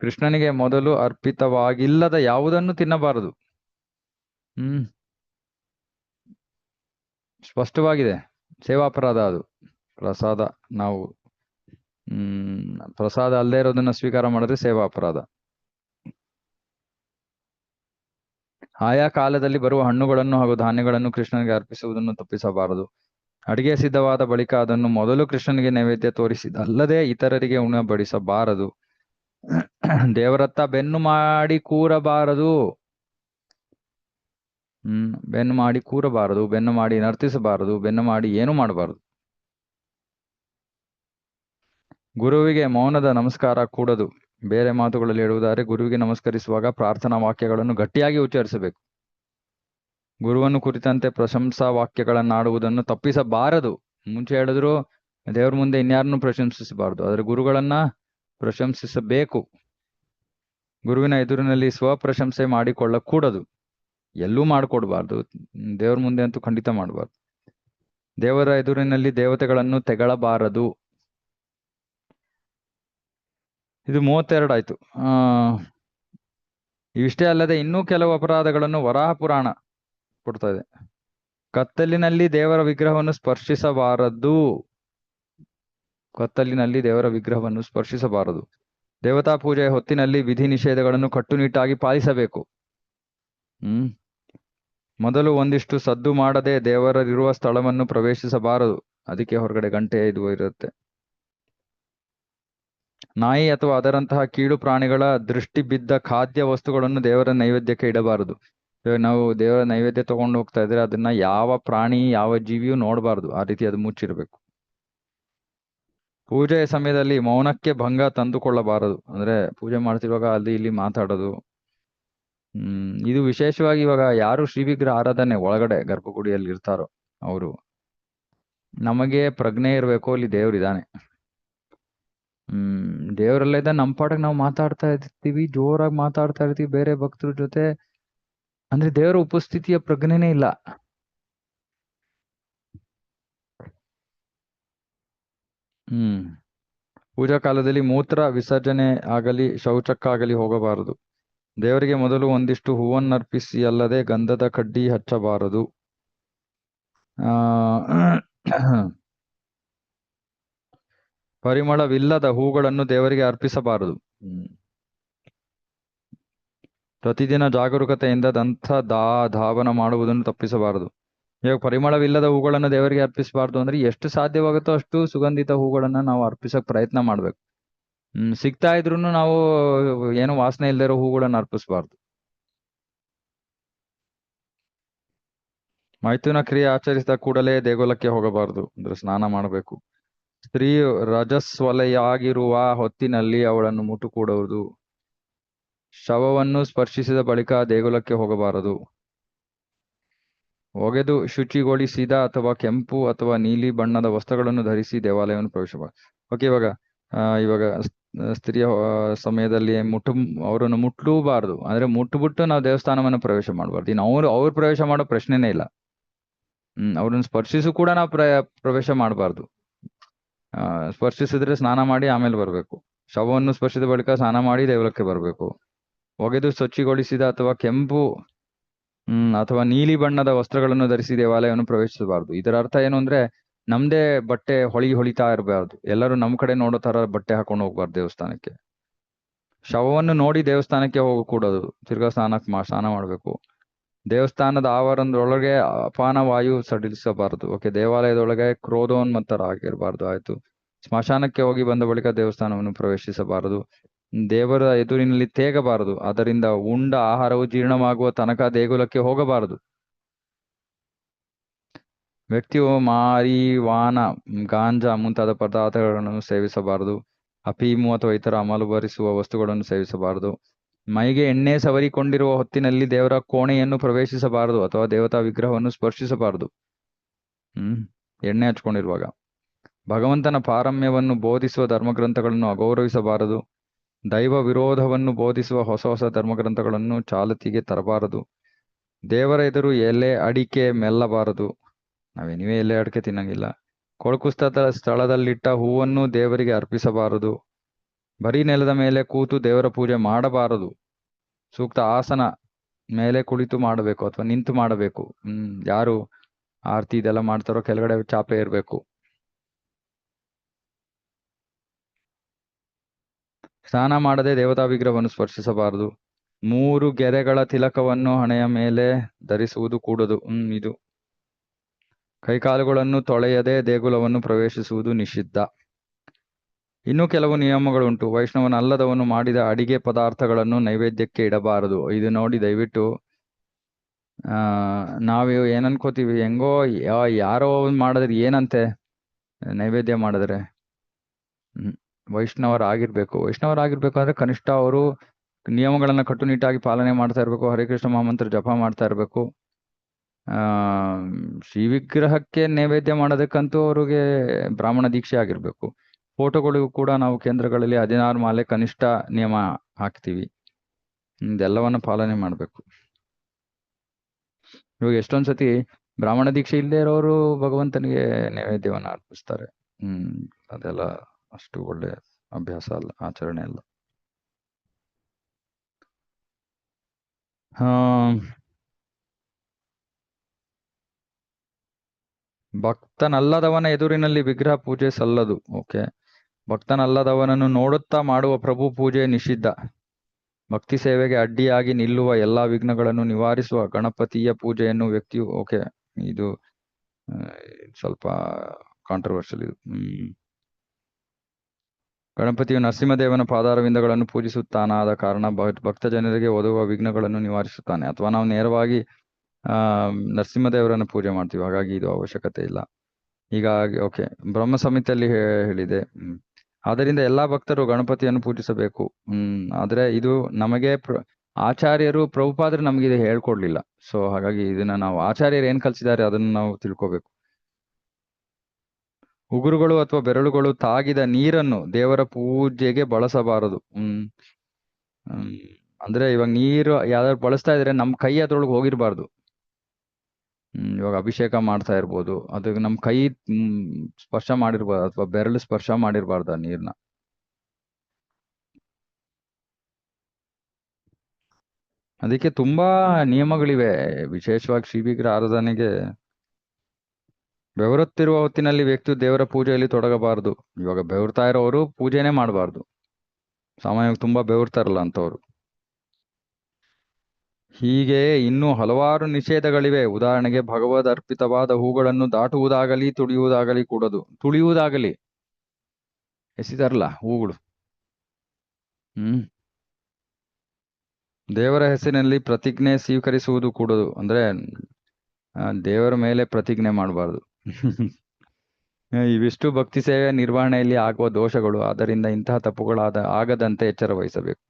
ಕೃಷ್ಣನಿಗೆ ಮೊದಲು ಅರ್ಪಿತವಾಗಿಲ್ಲದ ಯಾವುದನ್ನು ತಿನ್ನಬಾರದು. ಹ್ಮ್. ಸ್ಪಷ್ಟವಾಗಿದೆ. ಸೇವಾಪರಾಧ ಅದು. ಪ್ರಸಾದ ನಾವು, ಹ್ಮ್, ಪ್ರಸಾದ ಅಲ್ಲದೆ ಇರೋದನ್ನ ಸ್ವೀಕಾರ ಮಾಡಿದ್ರೆ ಸೇವಾ ಅಪರಾಧ ಆಯಾ ಕಾಲದಲ್ಲಿ ಬರುವ ಹಣ್ಣುಗಳನ್ನು ಹಾಗೂ ಧಾನ್ಯಗಳನ್ನು ಕೃಷ್ಣನಿಗೆ ಅರ್ಪಿಸುವುದನ್ನು ತಪ್ಪಿಸಬಾರದು. ಅಡಿಗೆ ಸಿದ್ಧವಾದ ಬಳಿಕ ಅದನ್ನು ಮೊದಲು ಕೃಷ್ಣನಿಗೆ ನೈವೇದ್ಯ ತೋರಿಸಿದಲ್ಲದೆ ಇತರರಿಗೆ ಉಣಬಡಿಸಬಾರದು. ದೇವರತ್ತ ಬೆನ್ನು ಮಾಡಿ ಕೂರಬಾರದು. ಹ್ಮ್, ಬೆನ್ನು ಮಾಡಿ ಕೂರಬಾರದು, ಬೆನ್ನು ಮಾಡಿ ನರ್ತಿಸಬಾರದು, ಬೆನ್ನು ಮಾಡಿ ಏನು ಮಾಡಬಾರದು. ಗುರುವಿಗೆ ಮೌನದ ನಮಸ್ಕಾರ ಕೂಡದು. ಬೇರೆ ಮಾತುಗಳಲ್ಲಿ ಹೇಳುವುದಾದರೆ, ಗುರುವಿಗೆ ನಮಸ್ಕರಿಸುವಾಗ ಪ್ರಾರ್ಥನಾ ವಾಕ್ಯಗಳನ್ನು ಗಟ್ಟಿಯಾಗಿ ಉಚ್ಚರಿಸಬೇಕು. ಗುರುವನ್ನು ಕುರಿತಂತೆ ಪ್ರಶಂಸಾ ವಾಕ್ಯಗಳನ್ನಾಡುವುದನ್ನು ತಪ್ಪಿಸಬಾರದು. ಮುಂಚೆ ಹೇಳಿದ್ರು, ದೇವ್ರ ಮುಂದೆ ಇನ್ಯಾರನ್ನು ಪ್ರಶಂಸಿಸಬಾರದು. ಆದರೆ ಗುರುಗಳನ್ನ ಪ್ರಶಂಸಿಸಬೇಕು. ಗುರುವಿನ ಎದುರಿನಲ್ಲಿ ಸ್ವಪ್ರಶಂಸೆ ಮಾಡಿಕೊಳ್ಳಕೂಡದು. ಎಲ್ಲೂ ಮಾಡಿಕೊಡ್ಬಾರ್ದು. ದೇವ್ರ ಮುಂದೆ ಅಂತೂ ಖಂಡಿತ ಮಾಡಬಾರ್ದು. ದೇವರ ಎದುರಿನಲ್ಲಿ ದೇವತೆಗಳನ್ನು ತೆಗಳಬಾರದು. ಇದು ಮೂವತ್ತೆರಡು ಆಯ್ತು. ಆ, ಇವಿಷ್ಟೇ ಅಲ್ಲದೆ ಇನ್ನೂ ಕೆಲವು ಅಪರಾಧಗಳನ್ನು ವರಾಹ ಪುರಾಣ ಕೊಡ್ತಾ ಇದೆ. ಕತ್ತಲಿನಲ್ಲಿ ದೇವರ ವಿಗ್ರಹವನ್ನು ಸ್ಪರ್ಶಿಸಬಾರದು. ಕತ್ತಲಿನಲ್ಲಿ ದೇವರ ವಿಗ್ರಹವನ್ನು ಸ್ಪರ್ಶಿಸಬಾರದು. ದೇವತಾ ಪೂಜೆಯ ಹೊತ್ತಿನಲ್ಲಿ ವಿಧಿ ನಿಷೇಧಗಳನ್ನು ಕಟ್ಟುನಿಟ್ಟಾಗಿ ಪಾಲಿಸಬೇಕು. ಹ್ಮ್. ಮೊದಲು ಒಂದಿಷ್ಟು ಸದ್ದು ಮಾಡದೆ ದೇವರರಿರುವ ಸ್ಥಳವನ್ನು ಪ್ರವೇಶಿಸಬಾರದು. ಅದಕ್ಕೆ ಹೊರಗಡೆ ಗಂಟೆ ಇದು ಇರುತ್ತೆ. ನಾಯಿ ಅಥವಾ ಅದರಂತಹ ಕೀಳು ಪ್ರಾಣಿಗಳ ದೃಷ್ಟಿ ಬಿದ್ದ ಖಾದ್ಯ ವಸ್ತುಗಳನ್ನು ದೇವರ ನೈವೇದ್ಯಕ್ಕೆ ಇಡಬಾರದು. ಇವಾಗ ನಾವು ದೇವರ ನೈವೇದ್ಯ ತಗೊಂಡು ಹೋಗ್ತಾ ಇದ್ರೆ ಅದನ್ನ ಯಾವ ಪ್ರಾಣಿ, ಯಾವ ಜೀವಿಯೂ ನೋಡಬಾರ್ದು. ಆ ರೀತಿ ಅದು ಮುಚ್ಚಿರ್ಬೇಕು. ಪೂಜೆಯ ಸಮಯದಲ್ಲಿ ಮೌನಕ್ಕೆ ಭಂಗ ತಂದುಕೊಳ್ಳಬಾರದು. ಅಂದ್ರೆ ಪೂಜೆ ಮಾಡ್ತಿರುವಾಗ ಅಲ್ಲಿ ಇಲ್ಲಿ ಮಾತಾಡೋದು. ಹ್ಮ್, ಇದು ವಿಶೇಷವಾಗಿ ಇವಾಗ ಯಾರು ಶ್ರೀವಿಗ್ರಹ ಆರಾಧನೆ ಒಳಗಡೆ ಗರ್ಭಗುಡಿಯಲ್ಲಿ ಇರ್ತಾರೋ ಅವರು, ನಮಗೆ ಪ್ರಜ್ಞೆ ಇರಬೇಕು ಅಲ್ಲಿ ದೇವ್ರಿದಾನೆ ಹ್ಮ್, ದೇವರೆಲ್ಲ ನಮ್ಮ ಪಾಠಕ್ ನಾವು ಮಾತಾಡ್ತಾ ಇರ್ತೀವಿ, ಜೋರಾಗಿ ಮಾತಾಡ್ತಾ ಇರ್ತೀವಿ, ಬೇರೆ ಭಕ್ತರ ಜೊತೆ ಅಂದ್ರೆ ದೇವರ ಉಪಸ್ಥಿತಿಯ ಪ್ರಜ್ಞೆನೇ ಇಲ್ಲ. ಹ್ಮ್. ಪೂಜಾ ಕಾಲದಲ್ಲಿ ಮೂತ್ರ ವಿಸರ್ಜನೆ ಆಗಲಿ, ಶೌಚಕ್ಕಾಗಲಿ ಹೋಗಬಾರದು. ದೇವರಿಗೆ ಮೊದಲು ಒಂದಿಷ್ಟು ಹೂವನ್ನರ್ಪಿಸಿ, ಅಲ್ಲದೆ ಗಂಧದ ಕಡ್ಡಿ ಹಚ್ಚಬಾರದು. ಆ, ಪರಿಮಳವಿಲ್ಲದ ಹೂಗಳನ್ನು ದೇವರಿಗೆ ಅರ್ಪಿಸಬಾರದು. ಪ್ರತಿದಿನ ಜಾಗರೂಕತೆಯಿಂದ ದಂತ ದಾ, ಧಾವನ ಮಾಡುವುದನ್ನು ತಪ್ಪಿಸಬಾರದು. ಇವಾಗ ಪರಿಮಳವಿಲ್ಲದ ಹೂಗಳನ್ನು ದೇವರಿಗೆ ಅರ್ಪಿಸಬಾರ್ದು ಅಂದ್ರೆ ಎಷ್ಟು ಸಾಧ್ಯವಾಗುತ್ತೋ ಅಷ್ಟು ಸುಗಂಧಿತ ಹೂಗಳನ್ನು ನಾವು ಅರ್ಪಿಸೋಕೆ ಪ್ರಯತ್ನ ಮಾಡ್ಬೇಕು. ಹ್ಮ್, ಸಿಗ್ತಾ ಇದ್ರು ನಾವು ಏನು ವಾಸನೆ ಇಲ್ಲದೆ ಹೂಗಳನ್ನು ಹೂಗಳನ್ನ ಅರ್ಪಿಸಬಾರ್ದು. ಮೈಥುನ ಕ್ರಿಯೆ ಆಚರಿಸಿದ ಕೂಡಲೇ ದೇಗುಲಕ್ಕೆ ಹೋಗಬಾರದು ಅಂದ್ರೆ ಸ್ನಾನ ಮಾಡಬೇಕು. ಸ್ತ್ರೀ ರಜಸ್ವಲೆಯಾಗಿರುವ ಹೊತ್ತಿನಲ್ಲಿ ಅವಳನ್ನು ಮುಟ್ಟುಕೂಡುವುದು ಶವವನ್ನು ಸ್ಪರ್ಶಿಸಿದ ಬಳಿಕ ದೇಗುಲಕ್ಕೆ ಹೋಗಬಾರದು. ಒಗೆದು ಶುಚಿಗೊಳಿಸಿದ ಅಥವಾ ಕೆಂಪು ಅಥವಾ ನೀಲಿ ಬಣ್ಣದ ವಸ್ತ್ರಗಳನ್ನು ಧರಿಸಿ ದೇವಾಲಯವನ್ನು ಪ್ರವೇಶಬಾರದು ಓಕೆ ಇವಾಗ ಇವಾಗ ಸ್ತ್ರೀಯ ಸಮಯದಲ್ಲಿ ಮುಟ್ಟು ಅವರನ್ನು ಮುಟ್ಟಲೂಬಾರದು ಅಂದ್ರೆ ಮುಟ್ಟುಬಿಟ್ಟು ನಾವು ದೇವಸ್ಥಾನವನ್ನು ಪ್ರವೇಶ ಮಾಡಬಾರ್ದು. ಇನ್ನು ಅವ್ರು ಅವ್ರು ಪ್ರವೇಶ ಮಾಡೋ ಪ್ರಶ್ನೆನೇ ಇಲ್ಲ. ಹ್ಮ್, ಅವ್ರನ್ನ ಸ್ಪರ್ಶಿಸು ಕೂಡ ನಾವು ಪ್ರ ಪ್ರವೇಶ ಮಾಡಬಾರ್ದು. ಸ್ಪರ್ಶಿಸಿದ್ರೆ ಸ್ನಾನ ಮಾಡಿ ಆಮೇಲೆ ಬರಬೇಕು. ಶವವನ್ನು ಸ್ಪರ್ಶಿಸಿದ ಬಳಿಕ ಸ್ನಾನ ಮಾಡಿ ದೇಗುಲಕ್ಕೆ ಬರಬೇಕು. ಒಗೆದು ಸ್ವಚ್ಛಗೊಳಿಸಿದ ಅಥವಾ ಕೆಂಪು, ಹ್ಮ್, ಅಥವಾ ನೀಲಿ ಬಣ್ಣದ ವಸ್ತ್ರಗಳನ್ನು ಧರಿಸಿ ದೇವಾಲಯವನ್ನು ಪ್ರವೇಶಿಸಬಾರದು. ಇದರ ಅರ್ಥ ಏನು ಅಂದ್ರೆ ನಮ್ದೇ ಬಟ್ಟೆ ಹೊಳಿ ಹೊಳಿತಾ ಇರಬಾರ್ದು. ಎಲ್ಲರೂ ನಮ್ ಕಡೆ ನೋಡೋ ತರ ಬಟ್ಟೆ ಹಾಕೊಂಡು ಹೋಗ್ಬಾರ್ದು ದೇವಸ್ಥಾನಕ್ಕೆ. ಶವವನ್ನು ನೋಡಿ ದೇವಸ್ಥಾನಕ್ಕೆ ಹೋಗಕೂಡದು. ತಿರ್ಗಾ ಸ್ನಾನಕ್ಕೆ ಮಾ, ಸ್ನಾನ ಮಾಡ್ಬೇಕು. ದೇವಸ್ಥಾನದ ಆವರಣದೊಳಗೆ ಅಪಾನ ವಾಯು ಸಡಿಲಿಸಬಾರದು. ಓಕೆ, ದೇವಾಲಯದೊಳಗೆ ಕ್ರೋಧೋನ್ಮತ್ತರಾಗಿರಬಾರ್ದು. ಆಯ್ತು. ಸ್ಮಶಾನಕ್ಕೆ ಹೋಗಿ ಬಂದ ಬಳಿಕ ದೇವಸ್ಥಾನವನ್ನು ಪ್ರವೇಶಿಸಬಾರದು. ದೇವರ ಎದುರಿನಲ್ಲಿ ತೇಗಬಾರದು. ಅದರಿಂದ ಉಂಡ ಆಹಾರವು ಜೀರ್ಣವಾಗುವ ತನಕ ದೇಗುಲಕ್ಕೆ ಹೋಗಬಾರದು. ವ್ಯಕ್ತಿಯು ಮಾರಿವಾನ, ಗಾಂಜಾ ಮುಂತಾದ ಪದಾರ್ಥಗಳನ್ನು ಸೇವಿಸಬಾರದು. ಅಫೀಮು ಅಥವಾ ಇತರ ಅಮಲು ಬರಿಸುವ ವಸ್ತುಗಳನ್ನು ಸೇವಿಸಬಾರದು. ಮೈಗೆ ಎಣ್ಣೆ ಸವರಿಕೊಂಡಿರುವ ಹೊತ್ತಿನಲ್ಲಿ ದೇವರ ಕೋಣೆಯನ್ನು ಪ್ರವೇಶಿಸಬಾರದು ಅಥವಾ ದೇವತಾ ವಿಗ್ರಹವನ್ನು ಸ್ಪರ್ಶಿಸಬಾರದು. ಹ್ಮ್, ಎಣ್ಣೆ ಹಚ್ಕೊಂಡಿರುವಾಗ. ಭಗವಂತನ ಪಾರಮ್ಯವನ್ನು ಬೋಧಿಸುವ ಧರ್ಮಗ್ರಂಥಗಳನ್ನು ಅಗೌರವಿಸಬಾರದು. ದೈವ ವಿರೋಧವನ್ನು ಬೋಧಿಸುವ ಹೊಸ ಹೊಸ ಧರ್ಮಗ್ರಂಥಗಳನ್ನು ಚಾಲತಿಗೆ ತರಬಾರದು. ದೇವರ ಎದುರು ಎಲೆ ಅಡಿಕೆ ಮೆಲ್ಲಬಾರದು. ನಾವೇನಿವೇ ಎಲೆ ಅಡಿಕೆ ತಿನ್ನಂಗಿಲ್ಲ. ಕೊಳಕುಸ್ತ ಸ್ಥಳದಲ್ಲಿಟ್ಟ ಹೂವನ್ನು ದೇವರಿಗೆ ಅರ್ಪಿಸಬಾರದು. ಬರೀ ನೆಲದ ಮೇಲೆ ಕೂತು ದೇವರ ಪೂಜೆ ಮಾಡಬಾರದು. ಸೂಕ್ತ ಆಸನ ಮೇಲೆ ಕುಳಿತು ಮಾಡಬೇಕು ಅಥವಾ ನಿಂತು ಮಾಡಬೇಕು. ಹ್ಮ್, ಯಾರು ಆರತಿ ಇದೆಲ್ಲ ಮಾಡ್ತಾರೋ ಕೆಳಗಡೆ ಚಾಪೆ ಇರಬೇಕು ಸ್ನಾನ ಮಾಡದೆ ದೇವತಾ ವಿಗ್ರಹವನ್ನು ಸ್ಪರ್ಶಿಸಬಾರದು. ಮೂರು ಗೆರೆಗಳ ತಿಲಕವನ್ನು ಹಣೆಯ ಮೇಲೆ ಧರಿಸುವುದು ಕೂಡದು. ಹ್ಮ್, ಇದು. ಕೈಕಾಲುಗಳನ್ನು ತೊಳೆಯದೆ ದೇಗುಲವನ್ನು ಪ್ರವೇಶಿಸುವುದು ನಿಷಿದ್ಧ. ಇನ್ನೂ ಕೆಲವು ನಿಯಮಗಳುಂಟು. ವೈಷ್ಣವನಲ್ಲದವನು ಮಾಡಿದ ಅಡಿಗೆ ಪದಾರ್ಥಗಳನ್ನು ನೈವೇದ್ಯಕ್ಕೆ ಇಡಬಾರದು. ಇದು ನೋಡಿ ದಯವಿಟ್ಟು, ಆ, ನಾವು ಏನನ್ಕೋತೀವಿ? ಹೆಂಗೋ ಯಾರೋ ಮಾಡಿದ್ರೆ ಏನಂತೆ? ನೈವೇದ್ಯ ಮಾಡಿದ್ರೆ. ಹ್ಮ್. ವೈಷ್ಣವರಾಗಿರ್ಬೇಕು. ವೈಷ್ಣವರಾಗಿರ್ಬೇಕು ಅಂದ್ರೆ ಕನಿಷ್ಠ ಅವರು ನಿಯಮಗಳನ್ನ ಕಟ್ಟುನಿಟ್ಟಾಗಿ ಪಾಲನೆ ಮಾಡ್ತಾ ಇರಬೇಕು ಹರಿಕೃಷ್ಣ ಮಹಾಮಂತ್ರ ಜಪ ಮಾಡ್ತಾ ಇರಬೇಕು. ಆ, ಶ್ರೀ ವಿಗ್ರಹಕ್ಕೆ ನೈವೇದ್ಯ ಮಾಡೋದಕ್ಕಂತೂ ಅವ್ರಿಗೆ ಬ್ರಾಹ್ಮಣ ದೀಕ್ಷೆ ಆಗಿರ್ಬೇಕು. ಫೋಟೋಗಳಿಗೂ ಕೂಡ ನಾವು ಕೇಂದ್ರಗಳಲ್ಲಿ ಹದಿನಾರು ಮಾಲೆ ಕನಿಷ್ಠ ನಿಯಮ ಹಾಕ್ತೀವಿ. ಇದೆಲ್ಲವನ್ನ ಪಾಲನೆ ಮಾಡ್ಬೇಕು. ಇವಾಗ ಎಷ್ಟೊಂದ್ ಸತಿ ಬ್ರಾಹ್ಮಣ ದೀಕ್ಷೆ ಇಲ್ಲದೆ ಇರೋರು ಭಗವಂತನಿಗೆ ನೈವೇದ್ಯವನ್ನ ಅರ್ಪಿಸ್ತಾರೆ. ಹ್ಮ್, ಅದೆಲ್ಲ ಅಷ್ಟು ಒಳ್ಳೆ ಅಭ್ಯಾಸ ಅಲ್ಲ, ಆಚರಣೆ ಅಲ್ಲ. ಭಕ್ತನಲ್ಲದವನ ಎದುರಿನಲ್ಲಿ ವಿಗ್ರಹ ಪೂಜೆ ಸಲ್ಲದು, ಓಕೆ. ಭಕ್ತನಲ್ಲದವನನ್ನು ನೋಡುತ್ತಾ ಮಾಡುವ ಪ್ರಭು ಪೂಜೆ ನಿಷಿದ್ಧ. ಭಕ್ತಿ ಸೇವೆಗೆ ಅಡ್ಡಿಯಾಗಿ ನಿಲ್ಲುವ ಎಲ್ಲಾ ವಿಘ್ನಗಳನ್ನು ನಿವಾರಿಸುವ ಗಣಪತಿಯ ಪೂಜೆಯನ್ನು ವ್ಯಕ್ತಿಯು, ಓಕೆ, ಇದು ಸ್ವಲ್ಪ ಕಾಂಟ್ರವರ್ಷಿಯಲ್ ಇದು. ಹ್ಮ್. ಗಣಪತಿಯು ನರಸಿಂಹದೇವನ ಪಾದಾರವಿಂದಗಳನ್ನು ಪೂಜಿಸುತ್ತಾನಾದ ಕಾರಣ ಭಕ್- ಭಕ್ತ ಜನರಿಗೆ ಒದಗುವ ವಿಘ್ನಗಳನ್ನು ನಿವಾರಿಸುತ್ತಾನೆ. ಅಥವಾ ನಾವು ನೇರವಾಗಿ, ಆ, ನರಸಿಂಹದೇವರನ್ನು ಪೂಜೆ ಮಾಡ್ತೀವಿ. ಹಾಗಾಗಿ ಇದು ಅವಶ್ಯಕತೆ ಇಲ್ಲ. ಹೀಗಾಗಿ, ಓಕೆ. ಬ್ರಹ್ಮ ಸಮಿತಿಯಲ್ಲಿ ಹೇಳಿದೆ. ಆದ್ದರಿಂದ ಎಲ್ಲಾ ಭಕ್ತರು ಗಣಪತಿಯನ್ನು ಪೂಜಿಸಬೇಕು. ಹ್ಮ್. ಆದ್ರೆ ಇದು ನಮಗೆ ಆಚಾರ್ಯರು, ಪ್ರಭುಪಾದರು ನಮ್ಗೆ ಇದು ಹೇಳ್ಕೊಡ್ಲಿಲ್ಲ. ಸೊ, ಹಾಗಾಗಿ ಇದನ್ನ ನಾವು ಆಚಾರ್ಯರು ಏನ್ ಕಲ್ಸಿದ್ದಾರೆ ಅದನ್ನ ನಾವು ತಿಳ್ಕೊಬೇಕು. ಉಗುರುಗಳು ಅಥವಾ ಬೆರಳುಗಳು ತಾಗಿದ ನೀರನ್ನು ದೇವರ ಪೂಜೆಗೆ ಬಳಸಬಾರದು. ಹ್ಮ್. ಅಂದ್ರೆ ಇವಾಗ ನೀರು ಯಾವ್ದಾದ್ರು ಬಳಸ್ತಾ ಇದ್ರೆ ನಮ್ ಕೈ ಅದ್ರೊಳಗೆ ಹೋಗಿರ್ಬಾರ್ದು. ಹ್ಮ್, ಇವಾಗ ಅಭಿಷೇಕ ಮಾಡ್ತಾ ಇರ್ಬೋದು. ಅದಕ್ಕೆ ನಮ್ ಕೈ ಸ್ಪರ್ಶ ಮಾಡಿರ್ಬಾರ್ದು ಅಥವಾ ಬೆರಳು ಸ್ಪರ್ಶ ಮಾಡಿರ್ಬಾರ್ದು ಆ ನೀರ್ನ. ಅದಕ್ಕೆ ತುಂಬಾ ನಿಯಮಗಳಿವೆ. ವಿಶೇಷವಾಗಿ ಶ್ರೀ ಆರಾಧನೆಗೆ ಬೆವರುತ್ತಿರುವ ಹೊತ್ತಿನಲ್ಲಿ ವ್ಯಕ್ತಿಯು ದೇವರ ಪೂಜೆಯಲ್ಲಿ ತೊಡಗಬಾರದು. ಇವಾಗ ಬೆವರ್ತಾ ಇರೋರು ಪೂಜೆನೆ ಮಾಡಬಾರ್ದು. ಸಾಮಾನ್ಯವಾಗಿ ತುಂಬಾ ಬೆವರ್ತಾರಲ್ಲ ಅಂತವ್ರು. ಹೀಗೆ ಇನ್ನೂ ಹಲವಾರು ನಿಷೇಧಗಳಿವೆ. ಉದಾಹರಣೆಗೆ ಭಗವದ್ ಅರ್ಪಿತವಾದ ಹೂಗಳನ್ನು ದಾಟುವುದಾಗಲಿ, ತುಳಿಯುವುದಾಗಲಿ ಕೂಡದು. ತುಳಿಯುವುದಾಗಲಿ. ಎಸಿತಾರಲ್ಲ ಹೂಗಳು. ಹ್ಮ್. ದೇವರ ಹೆಸರಿನಲ್ಲಿ ಪ್ರತಿಜ್ಞೆ ಸ್ವೀಕರಿಸುವುದು ಕೂಡದು. ಅಂದ್ರೆ ದೇವರ ಮೇಲೆ ಪ್ರತಿಜ್ಞೆ ಮಾಡಬಾರ್ದು. ಇವಿಷ್ಟು ಭಕ್ತಿ ಸೇವೆ ನಿರ್ವಹಣೆಯಲ್ಲಿ ಆಗುವ ದೋಷಗಳು ಆದ್ದರಿಂದ ಇಂತಹ ತಪ್ಪುಗಳಾದ, ಆಗದಂತೆ ಎಚ್ಚರ ವಹಿಸಬೇಕು.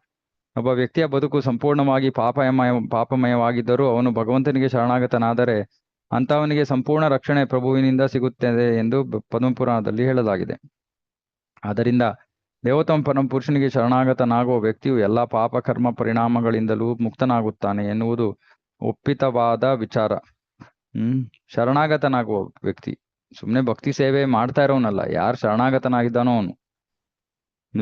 ಒಬ್ಬ ವ್ಯಕ್ತಿಯ ಬದುಕು ಸಂಪೂರ್ಣವಾಗಿ ಪಾಪಮಯ ಪಾಪಮಯವಾಗಿದ್ದರೂ ಅವನು ಭಗವಂತನಿಗೆ ಶರಣಾಗತನಾದರೆ ಅಂತವನಿಗೆ ಸಂಪೂರ್ಣ ರಕ್ಷಣೆ ಪ್ರಭುವಿನಿಂದ ಸಿಗುತ್ತದೆ ಎಂದು ಪದ್ಮಪುರಾಣದಲ್ಲಿ ಹೇಳಲಾಗಿದೆ. ಆದ್ದರಿಂದ ದೇವತಮ ಪರಮ ಪುರುಷನಿಗೆ ಶರಣಾಗತನಾಗುವ ವ್ಯಕ್ತಿಯು ಎಲ್ಲ ಪಾಪ ಕರ್ಮ ಪರಿಣಾಮಗಳಿಂದಲೂ ಮುಕ್ತನಾಗುತ್ತಾನೆ ಎನ್ನುವುದು ಒಪ್ಪಿತವಾದ ವಿಚಾರ. ಹ್ಮ್. ಶರಣಾಗತನಾಗುವ ವ್ಯಕ್ತಿ. ಸುಮ್ಮನೆ ಭಕ್ತಿ ಸೇವೆ ಮಾಡ್ತಾ ಇರೋನಲ್ಲ. ಯಾರು ಶರಣಾಗತನಾಗಿದ್ದಾನೋ ಅವನು.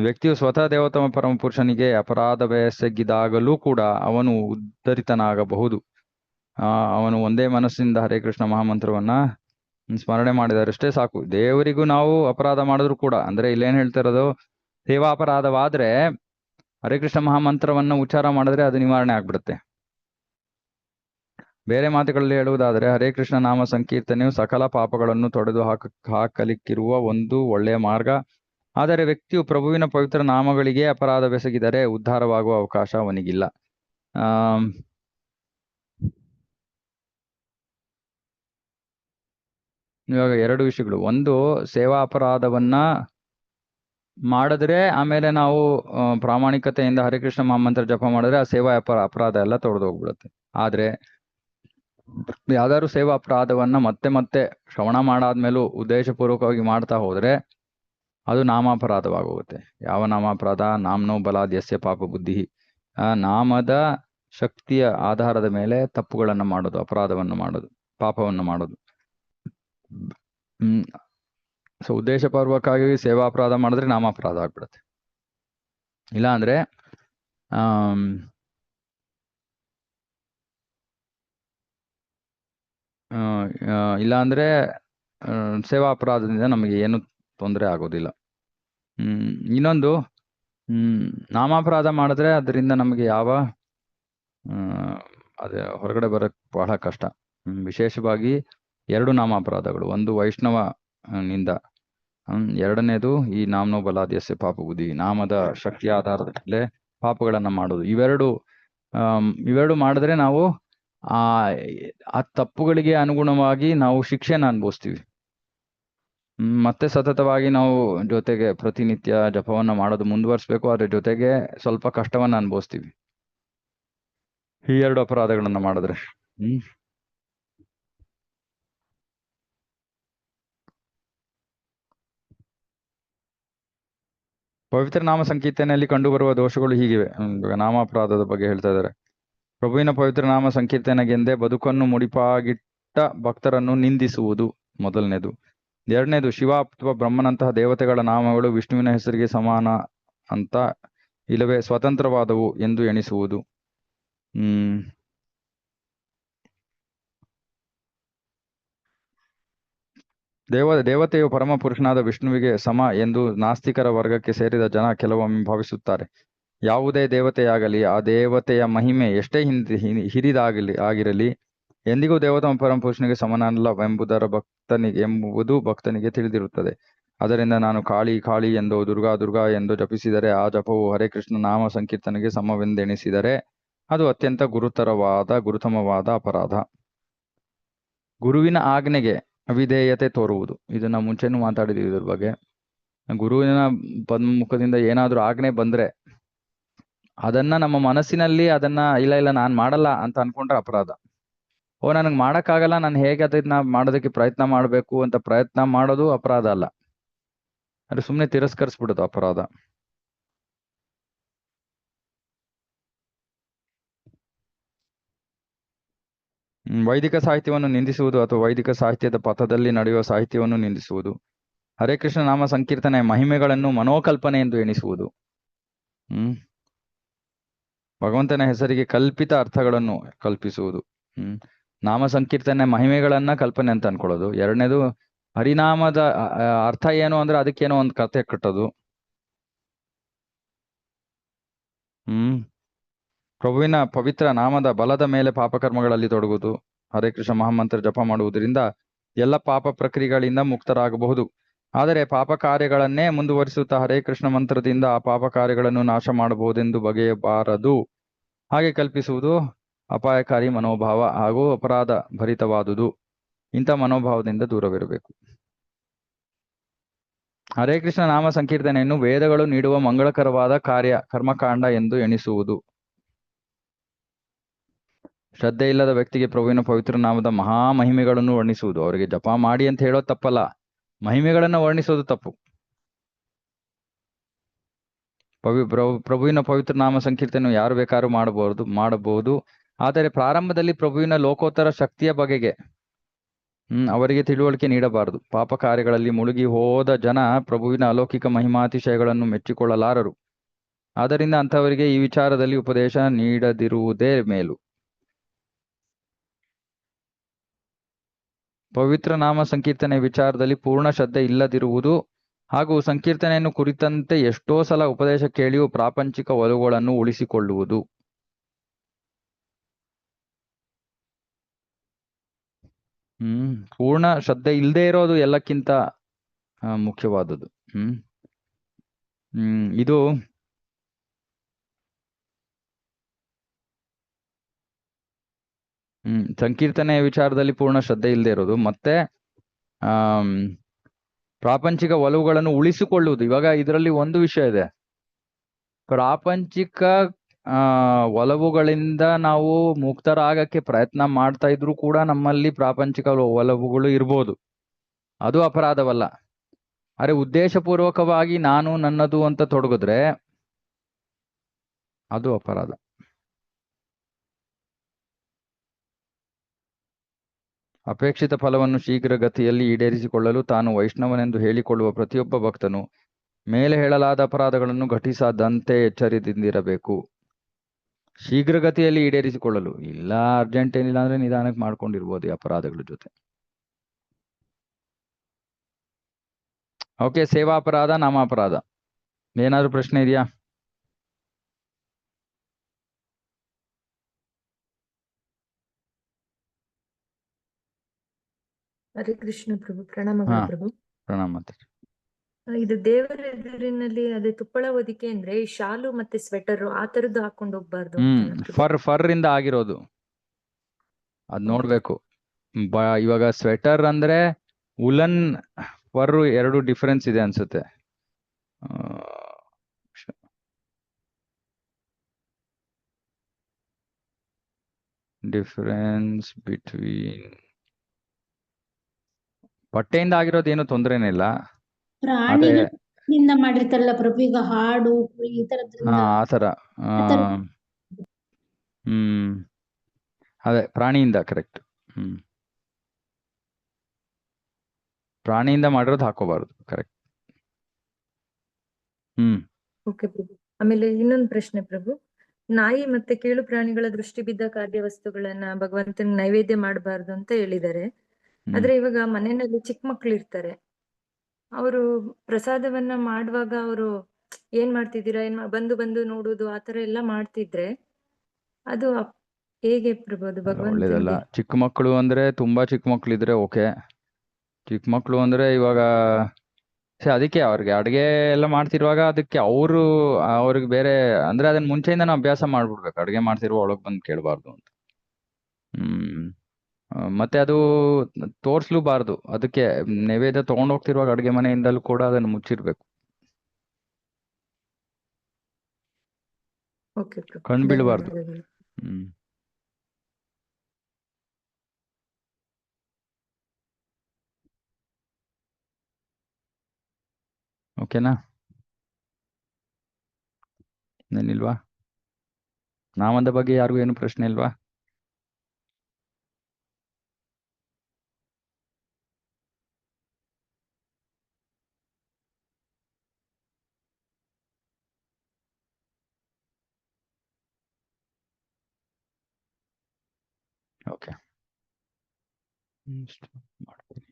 ವ್ಯಕ್ತಿಯು ಸ್ವತಃ ದೇವತಮ ಪರಮ ಪುರುಷನಿಗೆ ಅಪರಾಧವೆಸಗಿದಾಗಲೂ ಕೂಡ ಅವನು ಉದ್ಧರಿತನಾಗಬಹುದು. ಆ, ಅವನು ಒಂದೇ ಮನಸ್ಸಿನಿಂದ ಹರೇ ಕೃಷ್ಣ ಮಹಾಮಂತ್ರವನ್ನ ಸ್ಮರಣೆ ಮಾಡಿದರಷ್ಟೇ ಸಾಕು. ದೇವರಿಗೂ ನಾವು ಅಪರಾಧ ಮಾಡಿದ್ರು ಕೂಡ, ಅಂದ್ರೆ ಇಲ್ಲೇನ್ ಹೇಳ್ತಿರೋದು ಇರೋದು? ಸೇವಾಪರಾಧವಾದ್ರೆ ಹರೇ ಕೃಷ್ಣ ಮಹಾಮಂತ್ರವನ್ನ ಉಚ್ಚಾರ ಮಾಡಿದ್ರೆ ಅದು ನಿವಾರಣೆ ಆಗ್ಬಿಡುತ್ತೆ. ಬೇರೆ ಮಾತುಗಳಲ್ಲಿ ಹೇಳುವುದಾದರೆ, ಹರೇ ಕೃಷ್ಣ ನಾಮ ಸಂಕೀರ್ತನೆಯು ಸಕಲ ಪಾಪಗಳನ್ನು ತೊಡೆದು ಹಾಕ, ಹಾಕಲಿಕ್ಕಿರುವ ಒಂದು ಒಳ್ಳೆಯ ಮಾರ್ಗ. ಆದರೆ ವ್ಯಕ್ತಿಯು ಪ್ರಭುವಿನ ಪವಿತ್ರ ನಾಮಗಳಿಗೆ ಅಪರಾಧವೆಸಗಿದರೆ ಉದ್ಧಾರವಾಗುವ ಅವಕಾಶ ಅವನಿಗಿಲ್ಲ. ಆ ಇವಾಗ ಎರಡು ವಿಷಯಗಳು. ಒಂದು, ಸೇವಾ ಅಪರಾಧವನ್ನ ಮಾಡಿದ್ರೆ ಆಮೇಲೆ ನಾವು ಪ್ರಾಮಾಣಿಕತೆಯಿಂದ ಹರಿಕೃಷ್ಣ ಮಹಾಮಂತ್ರ ಜಪ ಮಾಡಿದ್ರೆ ಆ ಸೇವಾ ಅಪರ, ಅಪರಾಧ ಎಲ್ಲ ತೊಡೆದು ಹೋಗ್ಬಿಡುತ್ತೆ. ಆದ್ರೆ ಯಾವ್ದಾದ್ರು ಸೇವಾ ಅಪರಾಧವನ್ನ ಮತ್ತೆ ಮತ್ತೆ ಶ್ರವಣ ಮಾಡಾದ್ಮೇಲೂ ಉದ್ದೇಶಪೂರ್ವಕವಾಗಿ ಮಾಡ್ತಾ ಹೋದ್ರೆ ಅದು ನಾಮಾಪರಾಧವಾಗೋಗುತ್ತೆ. ಯಾವ ನಾಮಾಪರಾಧ? ನಾಮ್ನೋ ಬಲಾದ್ಯಸ್ಯ ಪಾಪ ಬುದ್ಧಿ. ಆ ನಾಮದ ಶಕ್ತಿಯ ಆಧಾರದ ಮೇಲೆ ತಪ್ಪುಗಳನ್ನು ಮಾಡೋದು ಅಪರಾಧವನ್ನು ಮಾಡೋದು ಪಾಪವನ್ನು ಮಾಡೋದು. ಹ್ಮ್. ಸೊ ಉದ್ದೇಶಪೂರ್ವಕವಾಗಿ ಸೇವಾ ಅಪರಾಧ ಮಾಡಿದ್ರೆ ನಾಮಾಪರಾಧ ಆಗ್ಬಿಡುತ್ತೆ. ಇಲ್ಲ ಅಂದ್ರೆ ಆಮ್, ಆ, ಆ, ಇಲ್ಲ ಅಂದ್ರೆ ಆ, ಸೇವಾ ಅಪರಾಧದಿಂದ ನಮಗೆ ಏನು ತೊಂದರೆ ಆಗೋದಿಲ್ಲ. ಹ್ಮ್ ಇನ್ನೊಂದು ಹ್ಮ್ ನಾಮಾಪರಾಧ ಮಾಡಿದ್ರೆ ಅದರಿಂದ ನಮಗೆ ಯಾವ ಅದೇ ಹೊರಗಡೆ ಬರಕ್ ಬಹಳ ಕಷ್ಟ. ವಿಶೇಷವಾಗಿ ಎರಡು ನಾಮಾಪರಾಧಗಳು ಒಂದು ವೈಷ್ಣವ ನಿಂದ ಎರಡನೇದು ಈ ನಾಮನೋ ಬಲಾದ್ಯಸ್ಯ ಪಾಪ ಬುದ್ಧಿ ನಾಮದ ಶಕ್ತಿ ಆಧಾರದ ಮೇಲೆ ಪಾಪಗಳನ್ನ ಮಾಡೋದು. ಇವೆರಡು ಇವೆರಡು ಮಾಡಿದ್ರೆ ನಾವು ಆ ಆ ತಪ್ಪುಗಳಿಗೆ ಅನುಗುಣವಾಗಿ ನಾವು ಶಿಕ್ಷೆನ ಅನುಭವಿಸ್ತೀವಿ. ಮತ್ತೆ ಸತತವಾಗಿ ನಾವು ಜೊತೆಗೆ ಪ್ರತಿನಿತ್ಯ ಜಪವನ್ನ ಮಾಡೋದು ಮುಂದುವರಿಸ್ಬೇಕು ಅದ್ರ ಜೊತೆಗೆ ಸ್ವಲ್ಪ ಕಷ್ಟವನ್ನ ಅನುಭವಿಸ್ತೀವಿ. ಈ ಎರಡು ಅಪರಾಧಗಳನ್ನ ಮಾಡಿದ್ರೆ. ಪವಿತ್ರ ನಾಮ ಸಂಕೀರ್ತನೆಯಲ್ಲಿ ಕಂಡುಬರುವ ದೋಷಗಳು ಹೀಗಿವೆ. ನಾಮ ಅಪರಾಧದ ಬಗ್ಗೆ ಹೇಳ್ತಾ ಇದ್ದಾರೆ. ಪ್ರಭುವಿನ ಪವಿತ್ರ ನಾಮ ಸಂಕೀರ್ತನೆಗೆಂದೇ ಬದುಕನ್ನು ಮುಡಿಪಾಗಿಟ್ಟ ಭಕ್ತರನ್ನು ನಿಂದಿಸುವುದು ಮೊದಲನೇದು. ಎರಡನೇದು, ಶಿವ ಅಥವಾ ಬ್ರಹ್ಮನಂತಹ ದೇವತೆಗಳ ನಾಮಗಳು ವಿಷ್ಣುವಿನ ಹೆಸರಿಗೆ ಸಮಾನ ಅಂತ ಇಲ್ಲವೇ ಸ್ವತಂತ್ರವಾದವು ಎಂದು ಎಣಿಸುವುದು. ಹ್ಮ್. ದೇವ, ದೇವತೆಯು ಪರಮ ಪುರುಷನಾದ ವಿಷ್ಣುವಿಗೆ ಸಮ ಎಂದು ನಾಸ್ತಿಕರ ವರ್ಗಕ್ಕೆ ಸೇರಿದ ಜನ ಕೆಲವೊಮ್ಮೆ ಭಾವಿಸುತ್ತಾರೆ. ಯಾವುದೇ ದೇವತೆಯಾಗಲಿ, ಆ ದೇವತೆಯ ಮಹಿಮೆ ಎಷ್ಟೇ ಹಿಂದಿ ಹಿರಿದಾಗಲಿ, ಆಗಿರಲಿ, ಎಂದಿಗೂ ದೇವತ ಪರಮ ಪುರುಷನಿಗೆ ಸಮನಲ್ಲವೆಂಬುದರ ಭಕ್ತನಿಗೆ, ಎಂಬುದು ಭಕ್ತನಿಗೆ ತಿಳಿದಿರುತ್ತದೆ. ಅದರಿಂದ ನಾನು ಕಾಳಿ ಕಾಳಿ ಎಂದು, ದುರ್ಗಾ ದುರ್ಗಾ ಎಂದು ಜಪಿಸಿದರೆ, ಆ ಜಪವು ಹರೇ ಕೃಷ್ಣ ನಾಮ ಸಂಕೀರ್ತನೆಗೆ ಸಮವೆಂದೆಣಿಸಿದರೆ, ಅದು ಅತ್ಯಂತ ಗುರುತರವಾದ, ಗುರುತಮವಾದ ಅಪರಾಧ. ಗುರುವಿನ ಆಜ್ಞೆಗೆ ಅವಿಧೇಯತೆ ತೋರುವುದು. ಇದನ್ನ ಮುಂಚೆನೂ ಮಾತಾಡಿದೀವಿ ಇದ್ರ ಬಗ್ಗೆ. ಗುರುವಿನ ಪದ್ಮುಖದಿಂದ ಏನಾದರೂ ಆಜ್ಞೆ ಬಂದ್ರೆ ಅದನ್ನ ನಮ್ಮ ಮನಸ್ಸಿನಲ್ಲಿ ಅದನ್ನ, ಇಲ್ಲ ಇಲ್ಲ, ನಾನ್ ಮಾಡಲ್ಲ ಅಂತ ಅನ್ಕೊಂಡ್ರೆ ಅಪರಾಧ. ಓ, ನನಗ್ ಮಾಡಕ್ಕಾಗಲ್ಲ, ನಾನು ಹೇಗೆ ಅದನ್ನ ಮಾಡೋದಕ್ಕೆ ಪ್ರಯತ್ನ ಮಾಡ್ಬೇಕು ಅಂತ ಪ್ರಯತ್ನ ಮಾಡೋದು ಅಪರಾಧ ಅಲ್ಲ. ಅಂದ್ರೆ ಸುಮ್ಮನೆ ತಿರಸ್ಕರಿಸ್ಬಿಡುದು ಅಪರಾಧ. ವೈದಿಕ ಸಾಹಿತ್ಯವನ್ನು ನಿಂದಿಸುವುದು ಅಥವಾ ವೈದಿಕ ಸಾಹಿತ್ಯದ ಪಥದಲ್ಲಿ ನಡೆಯುವ ಸಾಹಿತ್ಯವನ್ನು ನಿಂದಿಸುವುದು. ಹರೇ ಕೃಷ್ಣ ನಾಮ ಸಂಕೀರ್ತನೆ ಮಹಿಮೆಗಳನ್ನು ಮನೋಕಲ್ಪನೆ ಎಂದು ಎಣಿಸುವುದು. ಹ್ಮ್. ಭಗವಂತನ ಹೆಸರಿಗೆ ಕಲ್ಪಿತ ಅರ್ಥಗಳನ್ನು ಕಲ್ಪಿಸುವುದು. ಹ್ಮ್. ನಾಮ ಸಂಕೀರ್ತನೆ ಮಹಿಮೆಗಳನ್ನ ಕಲ್ಪನೆ ಅಂತ ಅನ್ಕೊಳ್ಳೋದು. ಎರಡನೇದು ಹರಿನಾಮದ ಅರ್ಥ ಏನು ಅಂದ್ರೆ ಅದಕ್ಕೇನೋ ಒಂದು ಕತೆ ಕಟ್ಟೋದು. ಹ್ಮ್. ಪ್ರಭುವಿನ ಪವಿತ್ರ ನಾಮದ ಬಲದ ಮೇಲೆ ಪಾಪಕರ್ಮಗಳಲ್ಲಿ ತೊಡಗುವುದು. ಹರೇ ಕೃಷ್ಣ ಮಹಾಮಂತ್ರ ಜಪ ಮಾಡುವುದರಿಂದ ಎಲ್ಲ ಪಾಪ ಪ್ರಕ್ರಿಯೆಗಳಿಂದ ಮುಕ್ತರಾಗಬಹುದು. ಆದರೆ ಪಾಪ ಕಾರ್ಯಗಳನ್ನೇ ಮುಂದುವರಿಸುತ್ತಾ ಹರೇ ಕೃಷ್ಣ ಮಂತ್ರದಿಂದ ಆ ಪಾಪ ಕಾರ್ಯಗಳನ್ನು ನಾಶ ಮಾಡಬಹುದೆಂದು ಬಗೆಯಬಾರದು. ಹಾಗೆ ಕಲ್ಪಿಸುವುದು ಅಪಾಯಕಾರಿ ಮನೋಭಾವ ಹಾಗೂ ಅಪರಾಧ ಭರಿತವಾದುದು ಇಂಥ ಮನೋಭಾವದಿಂದ ದೂರವಿರಬೇಕು. ಹರೇ ಕೃಷ್ಣ ನಾಮ ಸಂಕೀರ್ತನೆಯನ್ನು ವೇದಗಳು ನೀಡುವ ಮಂಗಳಕರವಾದ ಕಾರ್ಯ, ಕರ್ಮಕಾಂಡ ಎಂದು ಎಣಿಸುವುದು. ಶ್ರದ್ಧೆ ಇಲ್ಲದ ವ್ಯಕ್ತಿಗೆ ಪ್ರಭುವಿನ ಪವಿತ್ರ ನಾಮದ ಮಹಾ ಮಹಿಮೆಗಳನ್ನು ವರ್ಣಿಸುವುದು. ಅವರಿಗೆ ಜಪ ಮಾಡಿ ಅಂತ ಹೇಳೋದು ತಪ್ಪಲ್ಲ. ಮಹಿಮೆಗಳನ್ನ ವರ್ಣಿಸೋದು ತಪ್ಪು. ಪವಿ, ಪ್ರಭು, ಪ್ರಭುವಿನ ಪವಿತ್ರ ನಾಮ ಸಂಕೀರ್ತನೆ ಯಾರು ಬೇಕಾದ್ರೂ ಮಾಡಬಹುದು ಮಾಡಬಹುದು. ಆದರೆ ಪ್ರಾರಂಭದಲ್ಲಿ ಪ್ರಭುವಿನ ಲೋಕೋತ್ತರ ಶಕ್ತಿಯ ಬಗೆಗೆ, ಹ್ಮ್, ಅವರಿಗೆ ತಿಳುವಳಿಕೆ ನೀಡಬಾರದು. ಪಾಪ ಕಾರ್ಯಗಳಲ್ಲಿ ಮುಳುಗಿ ಹೋದ ಜನ ಪ್ರಭುವಿನ ಅಲೌಕಿಕ ಮಹಿಮಾತಿಶಯಗಳನ್ನು ಮೆಚ್ಚಿಕೊಳ್ಳಲಾರರು. ಆದ್ದರಿಂದ ಅಂಥವರಿಗೆ ಈ ವಿಚಾರದಲ್ಲಿ ಉಪದೇಶ ನೀಡದಿರುವುದೇ ಮೇಲು. ಪವಿತ್ರ ನಾಮ ಸಂಕೀರ್ತನೆ ವಿಚಾರದಲ್ಲಿ ಪೂರ್ಣ ಶ್ರದ್ಧೆ ಇಲ್ಲದಿರುವುದು ಹಾಗೂ ಸಂಕೀರ್ತನೆಯನ್ನು ಕುರಿತಂತೆ ಎಷ್ಟೋ ಸಲ ಉಪದೇಶ ಕೇಳಿಯೂ ಪ್ರಾಪಂಚಿಕ ಒಲವುಗಳನ್ನು ಉಳಿಸಿಕೊಳ್ಳುವುದು. ಹ್ಮ್, ಪೂರ್ಣ ಶ್ರದ್ಧೆ ಇಲ್ಲದೆ ಇರೋದು ಎಲ್ಲಕ್ಕಿಂತ ಮುಖ್ಯವಾದದ್ದು. ಮುಖ್ಯವಾದುದು ಹ್ಮ್ ಹ್ಮ್, ಇದು ಸಂಕೀರ್ತನೆ ವಿಚಾರದಲ್ಲಿ ಪೂರ್ಣ ಶ್ರದ್ಧೆ ಇಲ್ಲದೆ ಇರೋದು. ಮತ್ತೆ ಆ ಪ್ರಾಪಂಚಿಕ ಒಲವುಗಳನ್ನು ಉಳಿಸಿಕೊಳ್ಳುವುದು. ಇವಾಗ ಇದರಲ್ಲಿ ಒಂದು ವಿಷಯ ಇದೆ. ಪ್ರಾಪಂಚಿಕ, ಆ, ಒಲವುಗಳಿಂದ ನಾವು ಮುಕ್ತರಾಗಕ್ಕೆ ಪ್ರಯತ್ನ ಮಾಡ್ತಾ ಇದ್ರು ಕೂಡ ನಮ್ಮಲ್ಲಿ ಪ್ರಾಪಂಚಿಕ ಒಲವುಗಳು ಇರ್ಬೋದು. ಅದು ಅಪರಾಧವಲ್ಲ. ಅರೆ, ಉದ್ದೇಶಪೂರ್ವಕವಾಗಿ ನಾನು ನನ್ನದು ಅಂತ ತೊಡಗಿದ್ರೆ ಅದು ಅಪರಾಧ. ಅಪೇಕ್ಷಿತ ಫಲವನ್ನು ಶೀಘ್ರಗತಿಯಲ್ಲಿ ಈಡೇರಿಸಿಕೊಳ್ಳಲು ತಾನು ವೈಷ್ಣವನೆಂದು ಹೇಳಿಕೊಳ್ಳುವ ಪ್ರತಿಯೊಬ್ಬ ಭಕ್ತನು ಮೇಲೆ ಹೇಳಲಾದ ಅಪರಾಧಗಳನ್ನು ಘಟಿಸದಂತೆ ಎಚ್ಚರಿದಿಂದಿರಬೇಕು ಶೀಘ್ರಗತಿಯಲ್ಲಿ ಈಡೇರಿಸಿಕೊಳ್ಳಲು ಇಲ್ಲ ಅರ್ಜೆಂಟ್ ಏನಿಲ್ಲ ಅಂದ್ರೆ ನಿಧಾನಕ್ಕೆ ಮಾಡ್ಕೊಂಡಿರ್ಬೋದು ಈ ಅಪರಾಧಗಳ ಜೊತೆ. ಓಕೆ ಸೇವಾ ಅಪರಾಧ, ನಾಮಾಪರಾಧ. ಏನಾದ್ರೂ ಪ್ರಶ್ನೆ ಇದೆಯಾ?
ಹರೇ ಕೃಷ್ಣ ಪ್ರಭು ಪ್ರಣಾಮಗಳು
ಹಾ.
ಪ್ರಭು
ಪ್ರಣಾಮ.
ಇದು ದೇವರ ಎದುರಿನಲ್ಲಿ ಅದೇ ತುಪ್ಪಳ ಹೊದಿಕೆ ಅಂದ್ರೆ ಈ ಶಾಲು ಮತ್ತೆ ಸ್ವೆಟರ್ ಆ ತರದ್ದು ಹಾಕೊಂಡು ಹೋಗ್ಬಾರ್ದು
ಹ್ಮ್
ಅಂತನಾ ಪ್ರಭು?
ಫರ್ ಫರ್ ಇಂದ ಆಗಿರೋದು ಅದ್ ನೋಡ್ಬೇಕು ಬ ಇವಾಗ ಸ್ವೆಟರ್ ಅಂದ್ರೆ ಉಲನ್ ಫರ್ ಎರಡು ಡಿಫರೆನ್ಸ್ ಇದೆ ಅನ್ಸುತ್ತೆ ಆ, ಡಿಫರೆನ್ಸ್ ಬಿಟ್ವೀನ್ ಬಟ್ಟೆಯಿಂದ ಆಗಿರೋದು ಏನು ತೊಂದ್ರೆನಿಲ್ಲ ಇಲ್ಲ. ಆದ್ರೆ
ಪ್ರಾಣಿಗಳು ಇಂದ ಮಾಡಿರ್ತಾರಲ್ಲ ಪ್ರಭು ಈಗ ಹಾಡು ಈ ತರದ್ರಿಂದ.
ಆ,
ಆ ತರ
ಹ್ಮ್. ಅದೇ ಪ್ರಾಣಿಯಿಂದ ಕರೆಕ್ಟ್ ಹ್ಮ್. ಪ್ರಾಣಿಯಿಂದ ಮಾಡಿರೋದು ಹಾಕೋಬಾರ್ದು ಕರೆಕ್ಟ್ ಹ್ಮ್.
ಓಕೆ ಪ್ರಭು. ಆಮೇಲೆ ಇನ್ನೊಂದು ಪ್ರಶ್ನೆ ಪ್ರಭು. ನಾಯಿ ಮತ್ತೆ ಕೇಳು ಪ್ರಾಣಿಗಳ ದೃಷ್ಟಿ ಬಿದ್ದ ಖಾದ್ಯ ವಸ್ತುಗಳನ್ನ ಭಗವಂತನ ನೈವೇದ್ಯ ಮಾಡಬಾರ್ದು ಅಂತ ಹೇಳಿದ್ದಾರೆ. ಆದ್ರೆ ಇವಾಗ ಮನೆಯಲ್ಲಿ ಚಿಕ್ಕ ಮಕ್ಳು ಇರ್ತಾರೆ. ಅವರು ಪ್ರಸಾದವನ್ನ ಮಾಡುವಾಗ ಅವರು ಏನ್ ಮಾಡ್ತಿದ್ದೀರಾ? ಏನ್ ಬಂದು ಬಂದು ನೋಡುದು ಆತರ ಎಲ್ಲ ಮಾಡ್ತಿದ್ರೆ ಅದು ಹೇಗೆ
ಪ್ರಬೋದು ಒಳ್ಳೇದಲ್ಲ. ಚಿಕ್ಕ ಮಕ್ಕಳು ಅಂದ್ರೆ ತುಂಬಾ ಚಿಕ್ಕ ಮಕ್ಕಳು ಇದ್ರೆ ಓಕೆ. ಚಿಕ್ಕ ಮಕ್ಕಳು ಅಂದ್ರೆ ಇವಾಗ ಅದಕ್ಕೆ ಅವ್ರಿಗೆ ಅಡ್ಗೆ ಎಲ್ಲ ಮಾಡ್ತಿರುವಾಗ ಅದಕ್ಕೆ ಅವರು ಅವ್ರಿಗೆ ಬೇರೆ ಅಂದ್ರೆ ಅದನ್ನ ಮುಂಚೆಯಿಂದ ಅಭ್ಯಾಸ ಮಾಡ್ಬಿಡ್ಬೇಕು. ಅಡ್ಗೆ ಮಾಡ್ತಿರುವ ಒಳಗ್ ಬಂದು ಕೇಳಬಾರ್ದು ಅಂತ. ಹ್ಮ್. ಮತ್ತೆ ಅದು ತೋರಿಸ್ಲೂಬಾರ್ದು. ಅದಕ್ಕೆ ನೈವೇದ್ಯ ತಗೊಂಡ್ ಹೋಗ್ತಿರುವಾಗ ಅಡುಗೆ ಮನೆಯಿಂದಲೂ ಕೂಡ ಅದನ್ನು ಮುಚ್ಚಿರ್ಬೇಕು. ಕಣ್ ಬೀಳಬಾರ್ದು. ಹ್ಮ್. ಓಕೆನಾ? ಏನಿಲ್ವಾ ನಾವಂದ ಬಗ್ಗೆ ಯಾರಿಗೂ ಏನು ಪ್ರಶ್ನೆ ಇಲ್ವಾ? ಓಕೆ ಮಾಡ್ತೀನಿ